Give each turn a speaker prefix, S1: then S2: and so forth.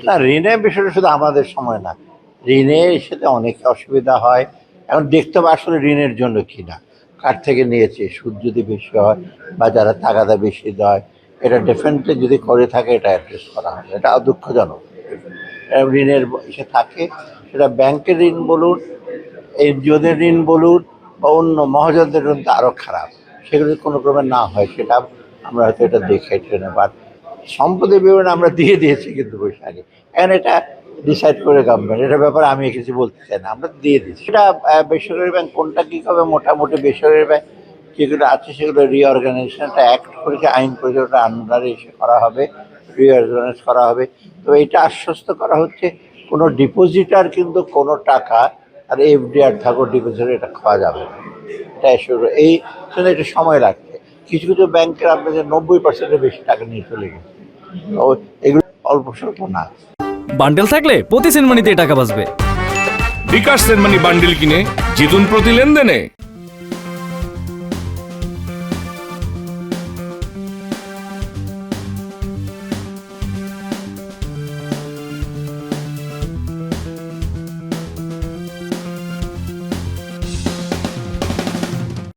S1: না, ঋণের বিষয়টা শুধু আমাদের সময় না। ঋণের সাথে অনেক অসুবিধা হয়। এখন দেখতে হবে আসলে ঋণের জন্য কি না কার থেকে নিয়েছে? সুদ যদি বেশি হয় বা যারা টাকাটা বেশি দেয়, এটা ডেফিনেটলি যদি করে থাকে, এটা অ্যাড্রেস করা হয়। এটা দুঃখজনক। ঋণের ইসে থাকে, সেটা ব্যাংকের ঋণ বলুন, এনজিওদের ঋণ বলুন, বা অন্য মহাজনদের ঋণ তো আরও খারাপ। সেগুলো কোনো ক্রমে না হয়, সেটা আমরা হয়তো এটা দেখে ট্রেনে বাট সম্পদের বিবরণ আমরা দিয়ে দিয়েছি কিন্তু বসে আগে এখন এটা ডিসাইড করে গভর্নমেন্ট এটার ব্যাপারে আমি কিছু বলতে চাই না, আমরা দিয়ে দিচ্ছি সেটা বেসরকারি ব্যাংক কোনটা কী হবে মোটামুটি বেসরকারি ব্যাংক যেগুলো আছে সেগুলো রিঅর্গানাইজেশন একটা অ্যাক্ট করেছে, আইন করেছে, ওটা আন্ডারে এসে করা হবে রিঅর্গানাইজ করা হবে। তো এটা আশ্বস্ত করা হচ্ছে কোনো ডিপোজিটার কিন্তু কোনো টাকা আর এফডি আর ঠাকুর ডিপোজিট এটা খাওয়া যাবে না। এটা শুরু এই জন্য একটু সময় লাগছে। কিছু কিছু ব্যাংকের আপনাদের নব্বই পার্সেন্টের বেশি টাকা নিয়ে চলে গেছে। তো এগুলো অল্প স্বল্প না।
S2: বান্ডেল থাকলে প্রতি সেনমানিতে টাকা বাঁচবে।
S3: বিকাশ সেনমানি বান্ডেল কিনে জিতুন প্রতি লেনদেনে।